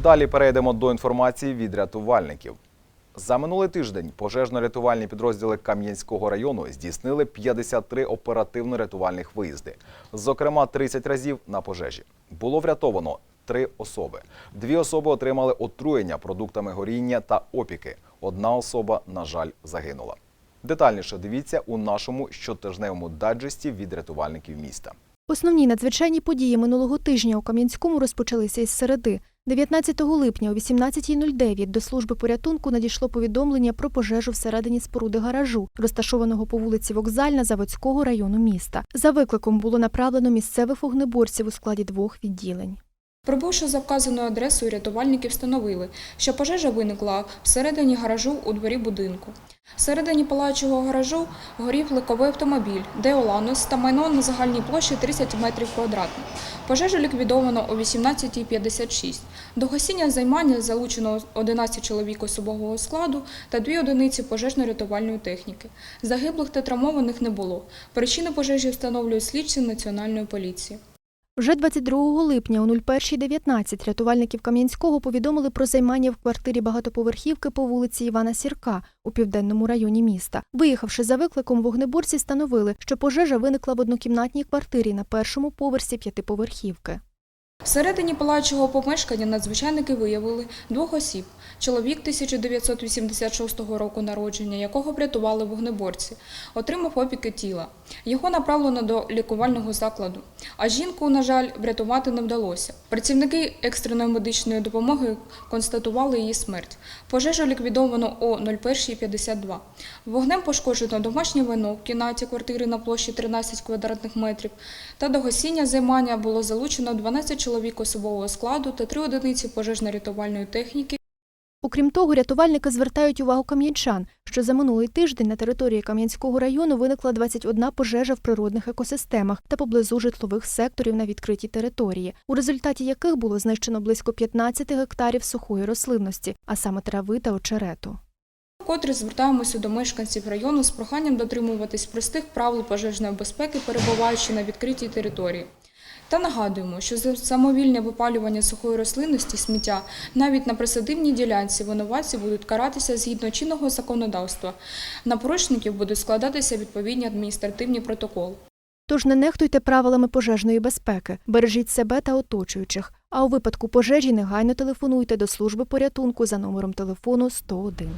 Далі перейдемо до інформації від рятувальників. За минулий тиждень пожежно-рятувальні підрозділи Кам'янського району здійснили 53 оперативно-рятувальних виїзди. Зокрема, 30 разів на пожежі. Було врятовано три особи. Дві особи отримали отруєння продуктами горіння та опіки. Одна особа, на жаль, загинула. Детальніше дивіться у нашому щотижневому даджесті від рятувальників міста. Основні надзвичайні події минулого тижня у Кам'янському розпочалися із середи. 19 липня о 18.09 до служби порятунку надійшло повідомлення про пожежу всередині споруди гаражу, розташованого по вулиці Вокзальна Заводського району міста. За викликом було направлено місцевих вогнеборців у складі двох відділень. Прибувши за вказаною адресою, рятувальники встановили, що пожежа виникла всередині гаражу у дворі будинку. Всередині палаючого гаражу горів легковий автомобіль «Деоланос» та майно на загальній площі 30 метрів квадратних. Пожежу ліквідовано о 18.56. До гасіння займання залучено 11 чоловік особового складу та дві одиниці пожежно-рятувальної техніки. Загиблих та травмованих не було. Причини пожежі встановлюють слідчі Національної поліції. Вже 22 липня о 01.19 рятувальників Кам'янського повідомили про займання в квартирі багатоповерхівки по вулиці Івана Сірка у південному районі міста. Виїхавши за викликом, вогнеборці встановили, що пожежа виникла в однокімнатній квартирі на першому поверсі п'ятиповерхівки. Всередині палаючого помешкання надзвичайники виявили двох осіб. Чоловік 1986 року народження, якого врятували вогнеборці, отримав опіки тіла. Його направлено до лікувального закладу. А жінку, на жаль, врятувати не вдалося. Працівники екстреної медичної допомоги констатували її смерть. Пожежу ліквідовано о 01.52. Вогнем пошкоджено домашнє вино в кімнаті квартири на площі 13 квадратних метрів. Та до гасіння займання було залучено 12 чоловік особового складу та 3 одиниці пожежно-рятувальної техніки. Окрім того, рятувальники звертають увагу кам'янчан, що за минулий тиждень на території Кам'янського району виникла 21 пожежа в природних екосистемах та поблизу житлових секторів на відкритій території, у результаті яких було знищено близько 15 гектарів сухої рослинності, а саме трави та очерету. Вкотре звертаємося до мешканців району з проханням дотримуватись простих правил пожежної безпеки, перебуваючи на відкритій території. Та нагадуємо, що за самовільне випалювання сухої рослинності сміття навіть на присадибній ділянці винуватці будуть каратися згідно чинного законодавства. На порушників будуть складатися відповідні адміністративні протоколи. Тож не нехтуйте правилами пожежної безпеки, бережіть себе та оточуючих. А у випадку пожежі негайно телефонуйте до служби порятунку за номером телефону 101.